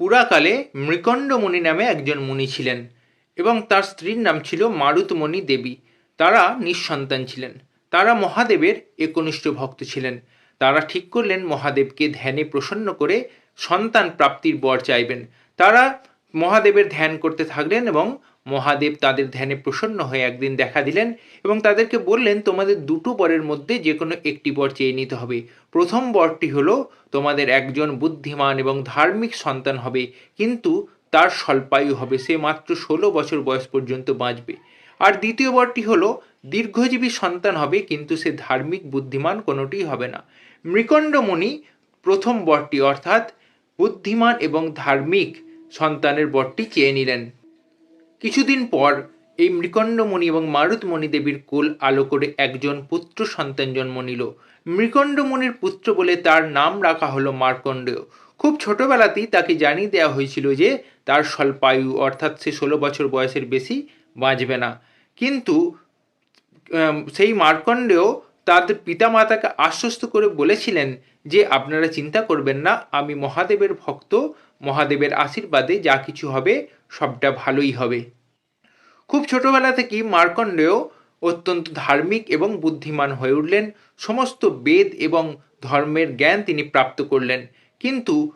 পুরাকালে মৃকণ্ডমণি নামে একজন মুনি ছিলেন এবং তার স্ত্রীর নাম ছিল মারুতমণি দেবী। তারা নিঃসন্তান ছিলেন। তারা মহাদেবের একনিষ্ঠ ভক্ত ছিলেন। তারা ঠিক করলেন মহাদেবকে ধ্যানে প্রসন্ন করে সন্তান প্রাপ্তির বর চাইবেন। তারা মহাদেবের ধ্যান করতে থাকলেন এবং মহাদেব তাদের ধ্যানে প্রসন্ন হয়ে একদিন দেখা দিলেন এবং তাদেরকে বললেন, তোমাদের দুটো বরের মধ্যে যে কোনো একটি বর চেয়ে নিতে হবে। প্রথম বরটি হলো, তোমাদের একজন বুদ্ধিমান এবং ধার্মিক সন্তান হবে, কিন্তু তার স্বল্পায়ু হবে, সে মাত্র ষোলো বছর বয়স পর্যন্ত বাঁচবে। আর দ্বিতীয় বরটি হলো, দীর্ঘজীবী সন্তান হবে, কিন্তু সে ধার্মিক বুদ্ধিমান কোনোটিই হবে না। মৃকণ্ডমণি প্রথম বরটি, অর্থাৎ বুদ্ধিমান এবং ধার্মিক সন্তানের বরটি চেয়ে নিলেন। কিছুদিন পর এই মৃকণ্ডমণি এবং মারুতমণি দেবীর কোল আলো করে একজন পুত্র সন্তান জন্ম নিল। মৃকণ্ডমণির পুত্র বলে তার নাম রাখা হলো মার্কণ্ডেয়। খুব ছোটবেলাতেই তাকে জানিয়ে দেওয়া হয়েছিল যে তার স্বল্পায়ু, অর্থাৎ সে ষোলো বছর বয়সের বেশি বাঁচবে না। কিন্তু সেই মার্কণ্ডেয় তাদের পিতামাতাকে আশ্বস্ত করে বলেছিলেন যে, আপনারা চিন্তা করবেন না, আমি মহাদেবের ভক্ত, মহাদেবের আশীর্বাদে যা কিছু হবে সবটা ভালোই হবে। খুব ছোটবেলা থেকেই মার্কণ্ডেয় অত্যন্ত ধার্মিক এবং বুদ্ধিমান হয়ে উঠলেন। সমস্ত বেদ এবং ধর্মের জ্ঞান তিনি প্রাপ্ত করলেন। কিন্তু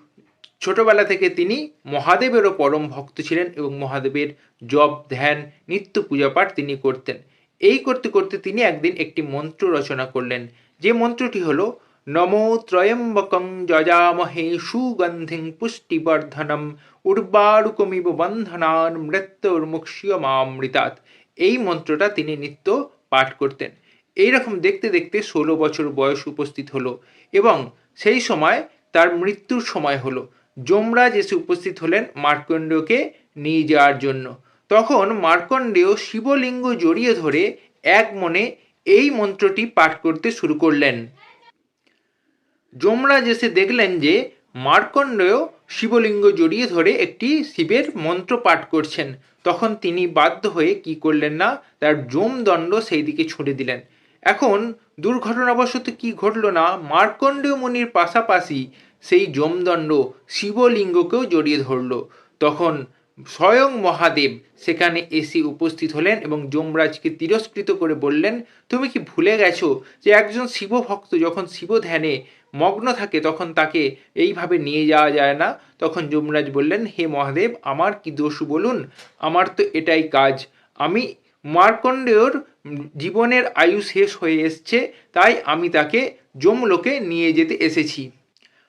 ছোটবেলা থেকে তিনি মহাদেবেরও পরম ভক্ত ছিলেন এবং মহাদেবের জপ, ধ্যান, নিত্য পূজাপাঠ তিনি করতেন। এই করতে করতে তিনি একদিন একটি মন্ত্র রচনা করলেন। যে মন্ত্রটি হলো নমো ত্রয়ম্বকং যজামহে সুগন্ধিং পুষ্টিবর্ধনম উর্বারুকমিব বন্ধনান মৃত্যুর্মুক্ষিয়মামৃতাৎ এই মন্ত্রটা তিনি নিত্য পাঠ করতেন। এইরকম দেখতে দেখতে ষোলো বছর বয়স উপস্থিত হলো এবং সেই সময় তার মৃত্যুর সময় হলো। যমরাজ এসে উপস্থিত হলেন মার্কণ্ডকে নিয়ে যাওয়ার জন্য। তখন মার্কণ্ডেয় শিবলিঙ্গ জড়িয়ে ধরে এক মনে এই মন্ত্রটি পাঠ করতে শুরু করলেন। যমরাজ এসে দেখলেন যে মার্কণ্ডেয় শিবলিঙ্গ জড়িয়ে ধরে একটি শিবের মন্ত্র পাঠ করছেন। তখন তিনি বাধ্য হয়ে কি করলেন না, তার যমদণ্ড সেই দিকে ছুড়ে দিলেন। এখন দুর্ঘটনাবশত কি ঘটল না, মার্কণ্ডেয় মুনির পাশাপাশি সেই যমদণ্ড শিবলিঙ্গকেও জড়িয়ে ধরল। তখন স্বয়ং মহাদেব সেখানে এসে উপস্থিত হলেন এবং যমরাজকে তিরস্কৃত করে বললেন, তুমি কি ভুলে গেছো যে একজন শিবভক্ত যখন শিব ধ্যানে মগ্ন থাকে, তখন তাকে এইভাবে নিয়ে যাওয়া যায় না। তখন যমরাজ বললেন, হে মহাদেব, আমার কি দোষ বলুন? আমার তো এটাই কাজ। আমি মার্কণ্ডেয়র জীবনের আয়ু শেষ হয়ে এসছে, তাই আমি তাকে যমলোকে নিয়ে যেতে এসেছি।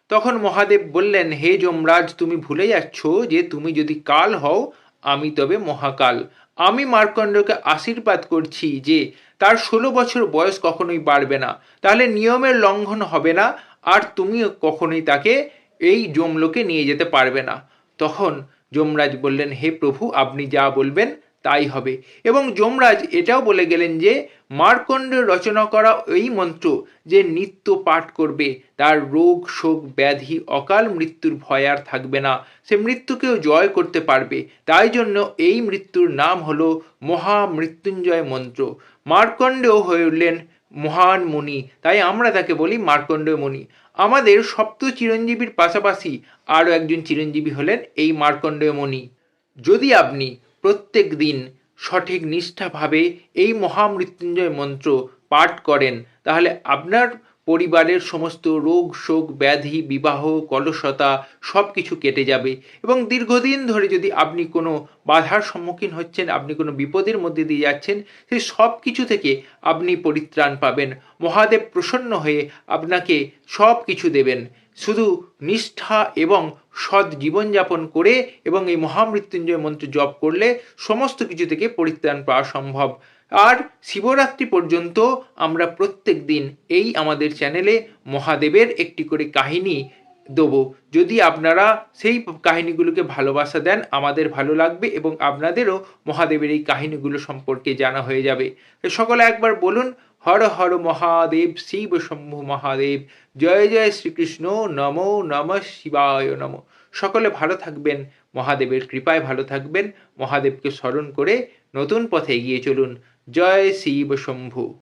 তখন মহাদেব বললেন, হে যমরাজ, তুমি ভুলে যাচ্ছ যে তুমি যদি কাল হও, আমি তবে মহাকাল। আমি মার্কণ্ডকে আশীর্বাদ করছি যে তার ষোলো বছর বয়স কখনোই বাড়বে না। তাহলে নিয়মের লঙ্ঘন হবে না। আর তুমি কখনোই তাকে এই যমলোকে নিয়ে যেতে পারবে না। তখন যমরাজ বললেন, হে প্রভু, আপনি যা বলবেন তাই হবে। এবং যমরাজ এটাও বলে গেলেন যে মার্কণ্ডের রচনা করা এই মন্ত্র যে নিত্য পাঠ করবে, তার রোগ, শোক, ব্যাধি, অকাল মৃত্যুর ভয় আর থাকবে না। সে মৃত্যুকেও জয় করতে পারবে। তাই জন্য এই মৃত্যুর নাম হলো মহামৃত্যুঞ্জয় মন্ত্র। মার্কণ্ডেয় হয়ে উঠলেন মহান মুনি তাই আমরা তাকে বলি মার্কণ্ডেয় মুনি আমাদের সপ্ত চিরঞ্জীবীর পাশাপাশি আরও একজন চিরঞ্জীবী হলেন এই মার্কণ্ডেয় মুনি যদি আপনি প্রত্যেক দিন সঠিক নিষ্ঠাভাবে এই মহামৃত্যুঞ্জয় মন্ত্র পাঠ করেন, তাহলে আপনার পরিবারের সমস্ত রোগ, শোক, ব্যাধি, বিবাহ, কলসতা সব কিছু কেটে যাবে এবং দীর্ঘদিন ধরে যদি আপনি কোনো বাধার সম্মুখীন হচ্ছেন, আপনি কোনো বিপদের মধ্যে দিয়ে যাচ্ছেন, সেই সব কিছু থেকে আপনি পরিত্রাণ পাবেন। মহাদেব প্রসন্ন হয়ে আপনাকে সব কিছু দেবেন। শুধু নিষ্ঠা এবং সৎ জীবনযাপন করে এবং এই মহামৃত্যুঞ্জয় মন্ত্র জপ করলে সমস্ত কিছু থেকে পরিত্রাণ পাওয়া সম্ভব। আর শিবরাত্রি পর্যন্ত আমরা প্রত্যেক দিন এই আমাদের চ্যানেলে মহাদেবের একটি করে কাহিনী দেবো। যদি আপনারা সেই কাহিনীগুলোকে ভালোবাসা দেন, আমাদের ভালো লাগবে এবং আপনাদেরও মহাদেবের এই কাহিনীগুলো সম্পর্কে জানা হয়ে যাবে। সকলে একবার বলুন, হর হর মহাদেব, শিব শম্ভু মহাদেব, জয় জয় শ্রীকৃষ্ণ, নমো নম শিবায় নম। সকলে ভালো থাকবেন, মহাদেবের কৃপায় ভালো থাকবেন, মহাদেবকে স্মরণ করে নতুন পথে এগিয়ে চলুন। জয় শিব শম্ভু